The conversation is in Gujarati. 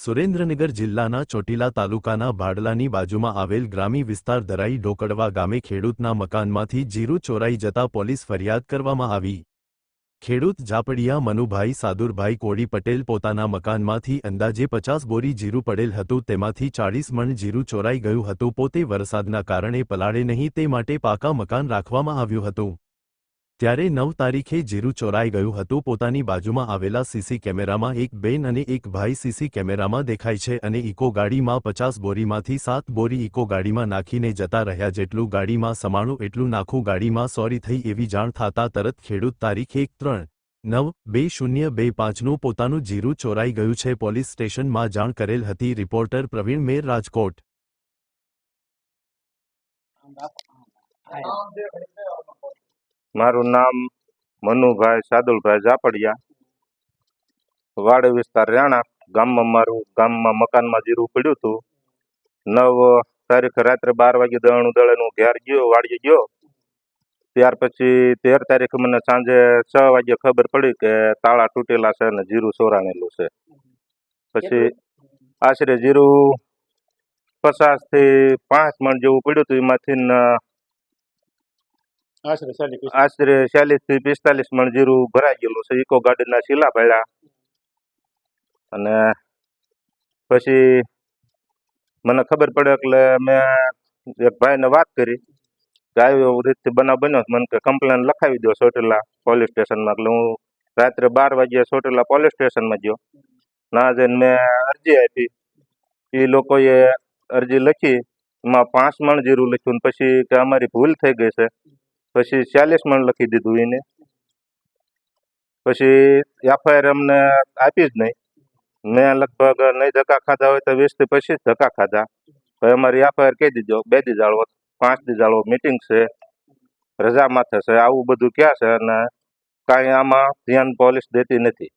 સુરેન્દ્રનગર જિલ્લાના ચોટીલા તાલુકાના ભાડલાની બાજુમાં આવેલ ગ્રામી વિસ્તાર ધરાઈ ઢોકડવા ગામે ખેડૂતના મકાનમાંથી જીરું ચોરાઈ જતા પોલીસ ફરિયાદ કરવામાં આવી. ખેડૂત જાપડિયા મનુભાઈ સાદુરભાઈ કોડી પટેલ પોતાના મકાનમાંથી અંદાજે પચાસ બોરી જીરું પડેલ હતું, તેમાંથી ચાળીસ મણ જીરું ચોરાઈ ગયું હતું, પોતે વરસાદના કારણે પલાળે નહીં, તે માટે પાકા મકાન રાખવામાં આવ્યું હતું. ત્યારે નવ તારીખે જીરું ચોરાઈ ગયું હતું. પોતાની બાજુમાં આવેલા સીસી કેમેરામાં એક બેન અને એક ભાઈ સીસી કેમેરામાં દેખાય છે અને ઇકો ગાડીમાં પચાસ બોરીમાંથી સાત બોરી ઇકો ગાડીમાં નાખીને જતા રહ્યા. જેટલું ગાડીમાં સમાણું, એટલું નાખું. ગાડીમાં સોરી થઈ એવી જાણ થતા તરત ખેડૂત તારીખ એક ત્રણ નવ બે શૂન્ય બે પાંચનું પોતાનું જીરું ચોરાઈ ગયું છે. પોલીસ સ્ટેશનમાં જાણ કરેલ હતી. રિપોર્ટર પ્રવીણ મેર, રાજકોટ. મારું નામ મનુભાઈ સાદુલભાઈ ઝાપડિયા, વાડે વિસ્તાર રાણા, ગામમાં મારું, ગામમાં મકાનમાં જીરું પડ્યું હતું. નવ તારીખ રાત્રે બાર વાગે દળનું દળેનું ઘેર ગયો, વાડીએ ગયો. ત્યાર પછી તેર તારીખે મને સાંજે છ વાગે ખબર પડી કે તાળા તૂટેલા છે અને જીરું ચોરાણેલું છે. પછી આશરે જીરું પચાસથી પાંચ મણ જેવું પડ્યું હતું. એમાંથી આશરે ચાલીસથી પિસ્તાલીસ મણ જીરું ભરાઈ ગયેલું છે. ઇકો ગાડીના શીલા પડ્યા અને પછી મને ખબર પડે એટલે મેં એક ભાઈને વાત કરી. કે આવી રીતથી બનાવ બન્યો મને કે કમ્પ્લેન લખાવી દો ચોટીલા પોલીસ સ્ટેશનમાં એટલે હું રાત્રે બાર વાગ્યે ચોટીલા પોલીસ સ્ટેશનમાં ગયો. ના જઈને મેં અરજી આપી. એ લોકોએ અરજી લખી. એમાં પાંચ મણ જીરું લખ્યું ને પછી કે અમારી ભૂલ થઈ ગઈ છે. પછી ચાલીસ મણ લખી દીધું એને. પછી એફઆઈઆર અમને આપી જ નહીં. મેં લગભગ નહીં ધક્કા ખાધા હોય તો વીસથી પચીસ ધક્કા ખાધા. હવે અમારી એફઆઈઆર કહી દીધો બે દી જાળવો, પાંચ દી જાળવો, મિટિંગ છે રજા માથે છે આવું બધું ક્યાં છે? અને કાંઈ આમાં ધ્યાન પોલીસ દેતી નથી.